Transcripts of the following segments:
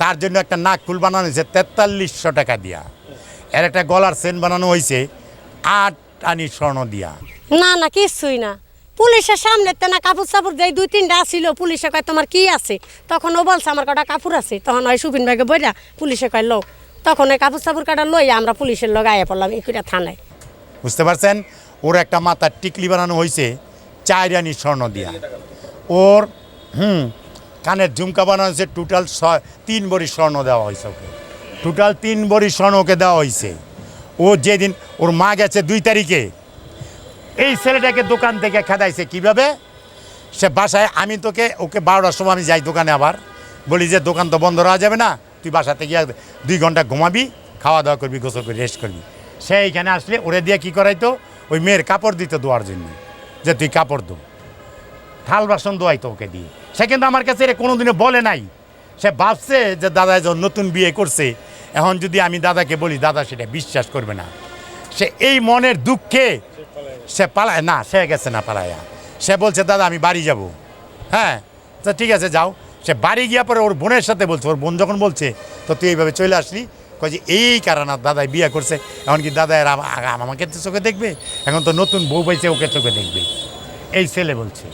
তার জন্য একটা নাক ফুল বানানো হয়েছে তেতাল্লিশশো টাকা দিয়া। এর একটা গলার সেন বানানো হয়েছে আট আনি স্বর্ণ দিয়া। না না কিছুই না। পুলিশের সামনে তো না কাপড় চাপড় দেয় দুই তিনটা আসছিল পুলিশে কয় তোমার কি আছে? তখন ও বলছে আমার কটা কাপড় আছে। তখন ওই সুবিন ভাইকে বইরা পুলিশে কয় লোক তখন ওই কাপড় চাপড় কাটা লই আমরা পুলিশের লোক আয়া পড়লাম ইকুটা থানায়। বুঝতে পারছেন? ওর একটা মাথার টিকলি বানানো হয়েছে চার আনি স্বর্ণ দিয়া। ওর হুম কানের ঝুমকা বানানো হয়েছে টোটাল ছয়, তিন বড়ি স্বর্ণ দেওয়া হয়েছে ওকে। টোটাল তিন বড়ি স্বর্ণ ওকে দেওয়া হয়েছে। ও যেদিন, ওর মা গেছে দুই তারিখে। এই ছেলেটাকে দোকান থেকে খেদাইছে কীভাবে? সে বাসায়, আমি তোকে, ওকে বারোটার সময় আমি যাই দোকানে আবার। বলি যে, দোকান তো বন্ধ রাখা যাবে না, তুই বাসাতে গিয়ে দুই ঘণ্টা ঘুমাবি খাওয়া দাওয়া করবি, গোসল করবি রেস্ট করবি। সে এইখানে আসলে, ওরে দিয়ে কী করাইতো? ওই মেয়ের কাপড় দিত দোয়ার জন্য, যে তুই কাপড় দো থাল বাসন দোয়াইতো ওকে দিয়ে সে কিন্তু আমার কাছে এটা কোনোদিনও বলে নাই। সে ভাবছে যে দাদা যখন নতুন বিয়ে করছে। এখন যদি আমি দাদাকে বলি, দাদা সেটা বিশ্বাস করবে না। সে এই মনের দুঃখে সে পালায়, না, সে গেছে না পালায়া। সে বলছে, দাদা, আমি বাড়ি যাব। হ্যাঁ তো ঠিক আছে, যাও। সে বাড়ি গিয়া পরে ওর বোনের সাথে বলছে, ওর বোন যখন বলছে, তো তুই এইভাবে চলে আসলি? কয় যে, এই কারণে দাদাই বিয়ে করছে। এখন কি দাদা এর আমাকে তো চোখে দেখবে? এখন তো নতুন বউ পাইছে, ওকে চোখে দেখবে। এই ছেলে বলছে।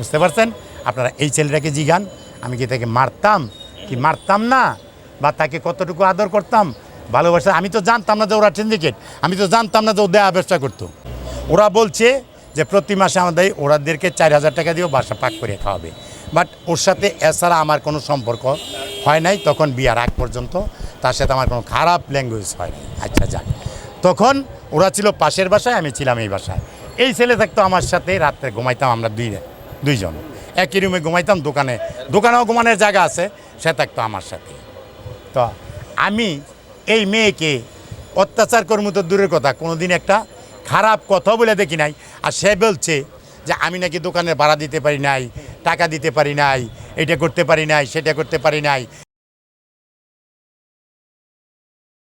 বুঝতে পারছেন? আপনারা এই ছেলেটাকে জিগান, আমি কি তাকে মারতাম? কি মারতাম না? বা তাকে কতটুকু আদর করতাম? ভালোবাসা আমি তো জানতাম না যে ওরা সিন্ডিকেট আমি তো জানতাম না যে ও দেয়া ব্যবসা করতো। ওরা বলছে যে প্রতি মাসে আমাদের ওরাদেরকে চার হাজার টাকা দিয়েও বাসা পাক করে খাওয়াবে। বাট ওর সাথে এছাড়া আমার কোনো সম্পর্ক হয় নাই। তখন বিয়ার আগ পর্যন্ত তার সাথে আমার কোনো খারাপ ল্যাঙ্গুয়েজ হয় নাই। আচ্ছা যাক। তখন ওরা ছিল পাশের বাসায়, আমি ছিলাম এই বাসায়। এই ছেলে থাকতো আমার সাথে, রাত্রে ঘুমাইতাম আমরা দুই দুইজন। একই রুমে ঘুমাইতাম, দোকানে। দোকানেও ঘুমানোর জায়গা আছে, সে থাকতো আমার সাথে। তো আমি এই মেয়েকে অত্যাচার কর্ম তো দূরের কথা কোনোদিন একটা খারাপ কথা বলে দেখি নাই। আর সে বলছে যে, আমি নাকি দোকানে ভাড়া দিতে পারি নাই, টাকা দিতে পারি নাই, এটা করতে পারি নাই, সেটা করতে পারি নাই।